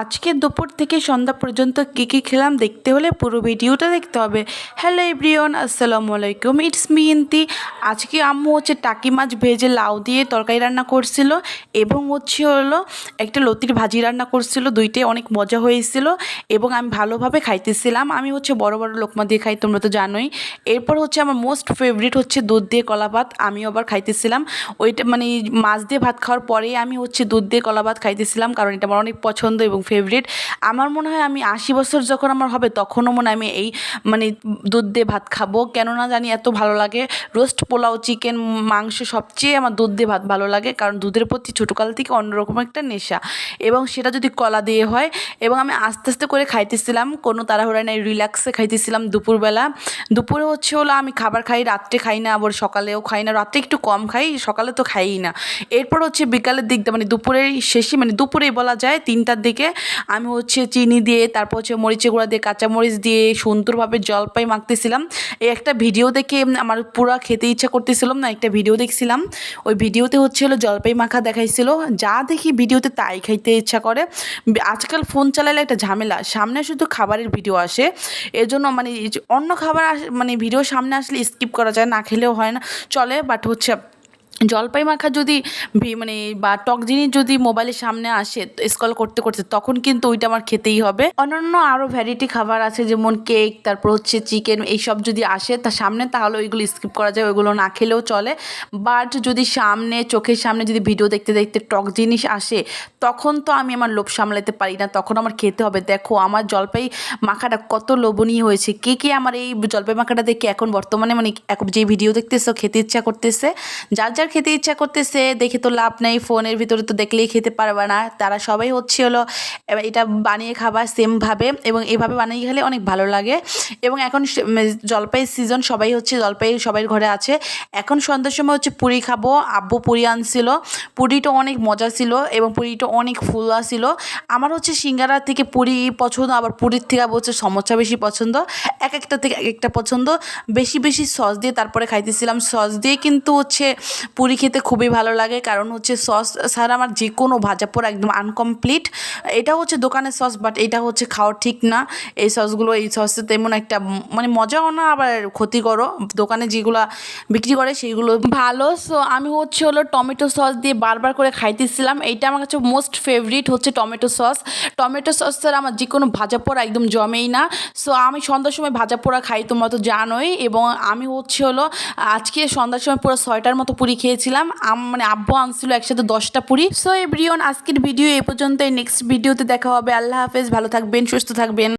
আজকে দুপুর থেকে সন্ধ্যা পর্যন্ত কী কী খেলাম দেখতে হলে পুরো ভিডিওটা দেখতে হবে। হ্যালো এভরিওয়ান আসসালামু আলাইকুম। ইটস মি ইন্তি আজকে আম্মু হচ্ছে টাকি মাছ ভেজে লাউ দিয়ে তরকারি রান্না করছিল এবং হচ্ছে হলো একটা লতির ভাজি রান্না করছিল, দুইটাই অনেক মজা হয়েছিল এবং আমি ভালোভাবে খাইতেছিলাম। আমি হচ্ছে বড় বড় লোকমা দিয়ে খাই, তোমরা তো জানোই। এরপর হচ্ছে আমার মোস্ট ফেভারিট হচ্ছে দুধ দিয়ে কলা ভাত, আমিও আবার খাইতেছিলাম। ওইটা মানে মাছ দিয়ে ভাত খাওয়ার পরেই আমি হচ্ছে দুধ দিয়ে কলা ভাত খাইতেছিলাম, কারণ এটা আমার অনেক পছন্দ এবং ফেভারিট আমার মনে হয় আমি আশি বছর যখন আমার হবে, তখনও মনে হয় আমি এই মানে দুধ দিয়ে ভাত খাব। কেননা জানি এত ভালো লাগে। রোস্ট পোলাও চিকেন মাংস সবচেয়ে আমার দুধ দিয়ে ভাত ভালো লাগে। কারণ দুধের প্রতি ছোটোকাল থেকে অন্যরকম একটা নেশা। এবং সেটা যদি কলা দিয়ে হয়, এবং আমি আস্তে আস্তে করে খাইতেছিলাম, কোনো তাড়াহুড়া নেই রিল্যাক্সে খাইতেছিলাম দুপুরবেলা। দুপুরে হচ্ছে হলো আমি খাবার খাই, রাত্রে খাই না, আবার সকালেও খাই না, রাত্রে একটু কম খাই, সকালে তো খাইই না। এরপর হচ্ছে বিকালের দিকটা মানে দুপুরের শেষে মানে দুপুরেই বলা যায়, তিনটার দিকে আমি হচ্ছে চিনি দিয়ে, তারপর হচ্ছে মরিচের গুঁড়া দিয়ে, কাঁচামরিচ দিয়ে সুন্দরভাবে জলপাই মাখতেছিলাম। এই একটা ভিডিও দেখে আমার পুরো খেতে ইচ্ছা করতেছিলাম না, একটা ভিডিও দেখছিলাম। ওই ভিডিওতে হচ্ছে হলো জলপাই মাখা দেখাইছিল। যা দেখি ভিডিওতে তাই খাইতে ইচ্ছা করে। আজকাল ফোন চালালে একটা ঝামেলা, সামনে শুধু খাবারের ভিডিও আসে। এজন্য মানে অন্য খাবার মানে ভিডিও সামনে আসলে স্কিপ করা যায়, না খেলেও হয় না, চলে বাট হচ্ছে জলপাই মাখা যদি মানে বা টক জিনিস যদি মোবাইলের সামনে আসে স্কল করতে করতে, তখন কিন্তু ওইটা আমার খেতেই হবে। অন্যান্য আরও ভ্যারাইটি খাবার আছে, যেমন কেক তারপর হচ্ছে চিকেন এইসব যদি আসে তার সামনে, তাহলে ওইগুলো স্কিপ করা যায়, ওইগুলো না খেলেও চলে। বাট যদি সামনে, চোখের সামনে যদি ভিডিও দেখতে দেখতে টক জিনিস আসে, তখন তো আমি আমার লোভ সামলাতে পারি না, তখন আমার খেতে হবে। দেখো, আমার জলপাই মাখাটা কত লোভনীয় হয়েছে। কে কে আমার এই জলপাই মাখাটা দেখে এখন বর্তমানে মানে এখন যে ভিডিও দেখতেছো, খেতে ইচ্ছা করতেছে, যার যার খেতে ইচ্ছা করতেছে দেখে তো লাভ নেই ফোনের ভিতরে তো দেখলেই খেতে পারবে না। তারা সবাই হচ্ছে হলো এটা বানিয়ে খাবার সেমভাবে এবং এভাবে বানিয়ে খেলে অনেক ভালো লাগে। এবং এখন স- উম, জলপাই সিজন সবাই হচ্ছে জলপাই সবাই ঘরে আছে। এখন সন্ধ্যার সময় হচ্ছে পুরি খাব আব্বু পুরি আনছিল। পুরিটা অনেক মজা ছিল এবং পুরিটা অনেক ফুলা ছিল। আমার হচ্ছে সিঙ্গারা থেকে পুরি পছন্দ আবার পুরীর থেকে হচ্ছে সমোসা বেশি পছন্দ। এক একটা থেকে এক একটা পছন্দ। বেশি বেশি সস দিয়ে তারপরে খাইতেছিলাম। সস দিয়ে কিন্তু হচ্ছে পুরি খেতে খুবই ভালো লাগে। কারণ হচ্ছে সস ছাড়া আমার যে কোনো ভাজা পোড়া একদম আনকমপ্লিট এটা হচ্ছে দোকানের সস বাট এটা হচ্ছে খাওয়া ঠিক না। এই সসগুলো এই সসে তেমন একটা মানে মজাও না, আবার ক্ষতিকরও। দোকানে যেগুলো বিক্রি করে সেইগুলো ভালো সো আমি হচ্ছে হলো টমেটো সস দিয়ে বারবার করে খাইতেছিলাম। এইটা আমার কাছে মোস্ট ফেভারিট হচ্ছে টমেটো সস টমেটো সস ছাড়া আমার যে কোনো ভাজা পোড়া একদম জমেই না। সো আমি সন্ধ্যার সময় ভাজা পোড়া খাই, তোমরা তো জানোই। এবং আমি হচ্ছে হলো আজকে সন্ধ্যার সময় পুরো ছয়টার মতো পুরি খেয়েছিলাম মানে আব্বু আনছিল একসাথে দশটা পুরি। সো এভরিওন আজকের ভিডিও এই পর্যন্ত নেক্সট ভিডিওতে দেখা হবে। আল্লাহ হাফেজ। ভালো থাকবেন, সুস্থ থাকবেন।